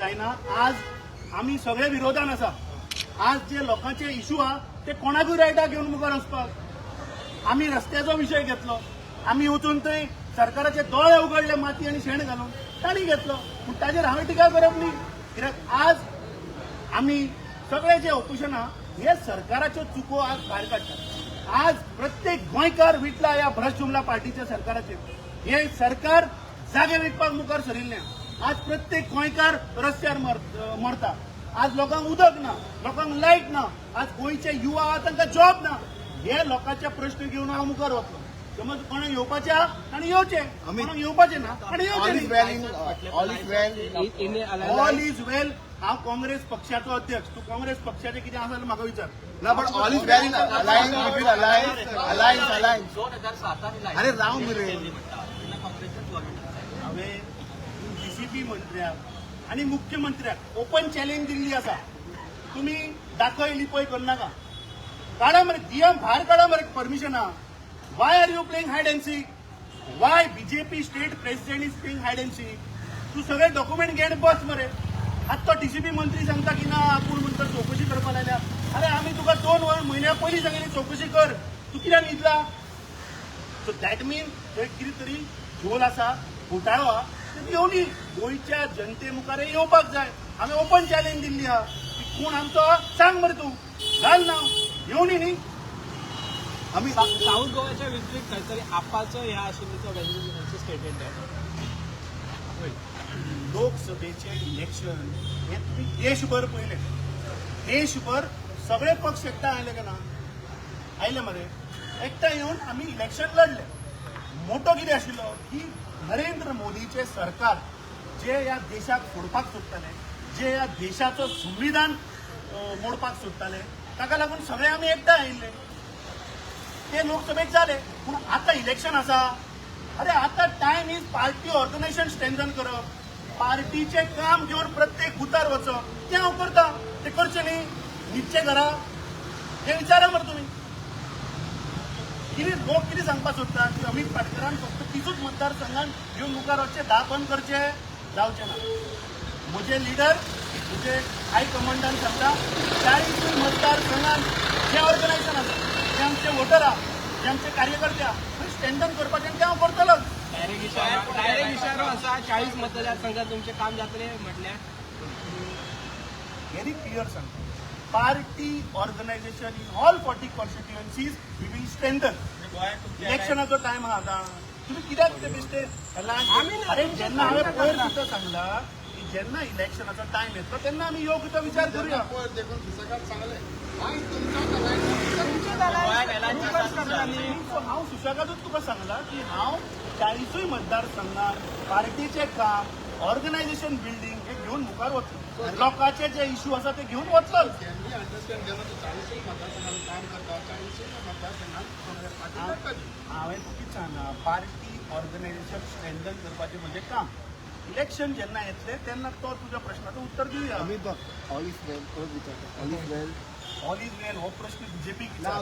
जायना आज आमी सगळे विरोधान आसा आज जे लोकांचे इशू हा ते कोणाकूय रायटा घेवन मुखार वचपाक आमी रस्त्याचो विशय घेतलो. आमी वचून थंय सरकाराचे दोळे उगडले माती आनी शेण घालून. ताणी घेतलो. पूण ताजेर हांवें टिका करप न्ही. कित्याक आज आमी सगळे जे ऑपोजिशन आहा हे सरकाराच्यो चुको आज भायर काडटात आज प्रत्येक गोंयकार विटला ह्या भ्रष्ट जुमला पार्टीच्या सरकाराचेर हे सरकार जागे विकपाक मुखार सरिल्लें. आज प्रत्येक गोंयकार रस्त्यार मर- मरता आज लोकांक उदक ना लोकांक लायट ना आज गोंयचे युवा आहा तांकां जॉब ना. हे लोकांचे प्रश्न घेवन हांव मुखार वतलो समज कोणाक येवपाचें आहा आनी येवचें कोणाक येवपाचें ना आनी येवचें. In- in the all is well हांव काँग्रेस पक्षाचो अध्यक्ष. तूं काँग्रेस पक्षाचें कितें आसा जाल्यार म्हाका विचार between alliance, alliance, alliance. दोन हजार सातान अरे राव मरे हांवें डीसीपी मंत्र्याक आनी मुख्यमंत्र्याक ओपन चॅलेंज दिल्ली आसा तुमी दाखय लिपय करनाका काडा मरे दियम भायर काडा मरे permission why are you playing hide and seek why BJP state president is playing hide and seek तूं सगळे डॉक्युमेंट घेण बस मरे. आता तो डीसीपी मंत्री सांगता की ना आपूण म्हणटा चौकशी करपा लायल्या अरे आमी तुका दोन वर म्हयन्या पयलीं सांगिल्ली चौकशी कर. तूं कित्याक न्हिदला सो दॅट मीन थंय कितें तरी झोल आसा घोटाळो. आहा ते येवनी गोंयच्या जनते मुखार येवपाक जाय. हांवें ओपन चॅलेंज दिल्ली आहा की कोण आमचो? सांग मरे तूं. घाल नांव येवनी न्ही आम्ही साऊथ गोव्याच्या विपरीत खंयतरी आपाचो ह्या आशिल्लीचो वेल्युएशनचे स्टेटमेंट आहे. लोकसभेचे इलेक्शन हे तुम्ही देशभर पहिले. देशभर सगळे पक्ष एकठांय आयले का ना? आयले मरे. एकठांय येवन आमी इलेक्शन लढले. मोठो कितें आशिल्लो की नरेंद्र मोदीचे सरकार जे ह्या देशाक फोडपाक सोदताले जे ह्या देशाचो संविधान मोडपाक सोदताले ताका लागून सगळे आमी एकदां आयिल्ले. ते लोकसभेत जाले पूण आतां इलेक्शन आसा. अरे आतां time is party organisation strengthen करप. पार्टीचे काम घेवन प्रत्येक बुथार वचप. तें हांव हो करता? ते करचें न्ही. न्हिदचे घरा हे विचारा मरे कितें लोक कितें सांगपाक सोदता की अमित पाटकरान फक्त तिचूच मतदारसंघान घेवन मुखार वचचे धा बंद करचे जावचे ना. म्हजे लिडर म्हजे हाय कमांडान सांगता चाळीस मतदारसंघान जे ऑर्गनायझेशन आसा जे आमचे वोटर आहा जे आमचे कार्यकर्ते थंय स्टँडन करपाचें तें हांव करतलोच. डायरेक्ट इशारो असा चाळीस मतदारसंघात तुमचे काम जातले म्हटल्यार व्हेरी क्लियर सांगता. Party organisation in all forty constituencies we will strengthen. इलेक्शनाचो time आहा आतां. तुम्ही कित्याक ते बेश्टे अरे जेन्ना हांवें पयर सुद्दां सांगला की जेन्ना इलेक्शनाचो टायम येतलो तेन्ना आमी योग्य तो विचार करूया. हांव सुशेगादूच तुका सांगला की हांव चाळीसूय मतदारसंघात पार्टीचें काम ऑर्गनायझेशन बिल्डींग हे घेवन मुखार वतलो लोकांचे जे इश्यू आसा ते घेवन वतलोच हांवें कितें सांगला पार्टी ऑर्गनायझेशन स्ट्रेंथन करपाचें म्हजें काम इलेक्शन जेन्ना येतलें तेन्ना तो तुज्या प्रश्नाचें उत्तर दिवया आम्ही बघ ऑल इज वेल परत विचारतो all is well all is well हो प्रश्न बीजेपीक तुका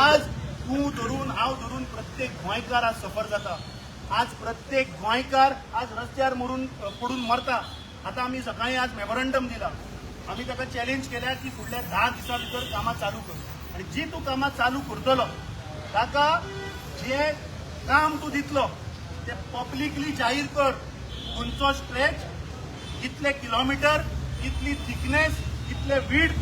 आज तूं धरून हांव धरून प्रत्येक गोंयकार आज सफर जाता आज प्रत्येक गोंयकार आज रस्त्यार मरून पडून मरता. आतां आमी सकाळीं आज मेमोरंडम दिला. आमी ताका चॅलेंज केल्या की फुडल्या धा दिसां भितर कामां चालू कर. आनी जी तूं कामां चालू करतलो ताका जे काम तूं दितलो ते पब्लिकली जाहीर कर. खंयचो स्ट्रेच कितले किलोमिटर कितली थिकनेस कितले वीड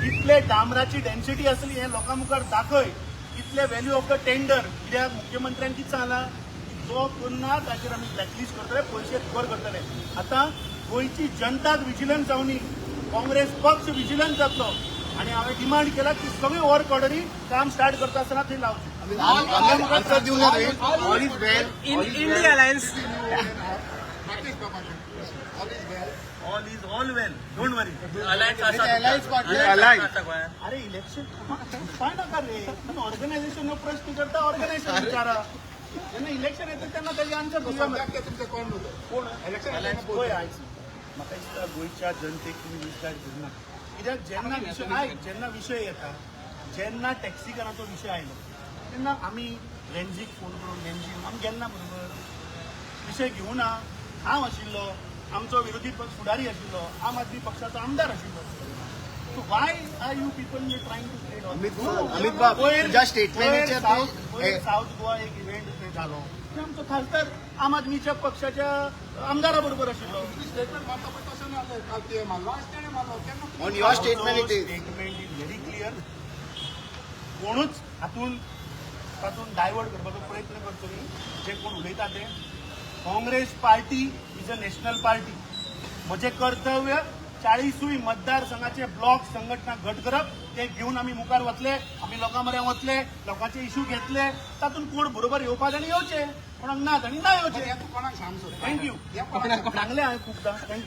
कितले डांबराची डेन्सिटी असली हे लोकां मुखार दाखय. कितले व्हॅल्यू ऑफ द टेंडर कित्याक मुख्यमंत्र्यान कितें सांगला जो करना ताचेर आमी ब्लॅकलिस्ट करतले पयशे कवर करतले आतां गोंयची जनताच विजिलन्स जावनी काँग्रेस पक्ष विजिलन्स जातलो आनी हांवें डिमांड केला की सगळे वर्क ऑर्डरी काम स्टार्ट करता आसतना थंय लावचे all is all well don't worry अरे इलेक्शन काय नका रे. ऑर्गनायझेशन प्रश्न करता ऑर्गनायझेशन विचारा. जेन्ना इलेक्शन येतं तेन्ना त्याचे दिवया मरे. कोण पळय आयज म्हाका दिसता गोंयच्या जनतेक तुमी मिसगायड करना कित्याक जेन्ना विशय आयज जेन्ना विशय येता जेन्ना टॅक्सिकरांचो विशय आयलो तेन्ना आमी रेंजीक फोन करून रेंजीक आमी गेलना बरोबर विशय घेवना हांव आशिल्लो आमचो विरोधी पक्ष फुडारी आशिल्लो आम आदमी पक्षाचो आमदार आशिल्लो are you people trying to create Amit Amit बाब तुझ्या स्टेटमेंटच्या साऊथ गोवा एक इव्हेंट ते झालो ते आमचो खासदार आम आदमीच्या पक्षाच्या आमदारा बरोबर आशिल्लो on your statement it is statement is very clear कोणूच हातून तातून डायवर्ट करपाचो प्रयत्न करचो न्ही जे कोण उलयता ते. Congress party is a national party म्हजें कर्तव्य चाळीसूय मतदारसंघाचे ब्लॉक संघटना गट करप ते घेवन आमी मुखार वतले आमी लोकां मरें वतले लोकांचे इश्यू घेतले. तातूंत कोण बरोबर येवपा जाणी येवचे कोणाक ना जाणी ना येवचे थँक्यू सांगलें हांवें खुबदां थँक्यू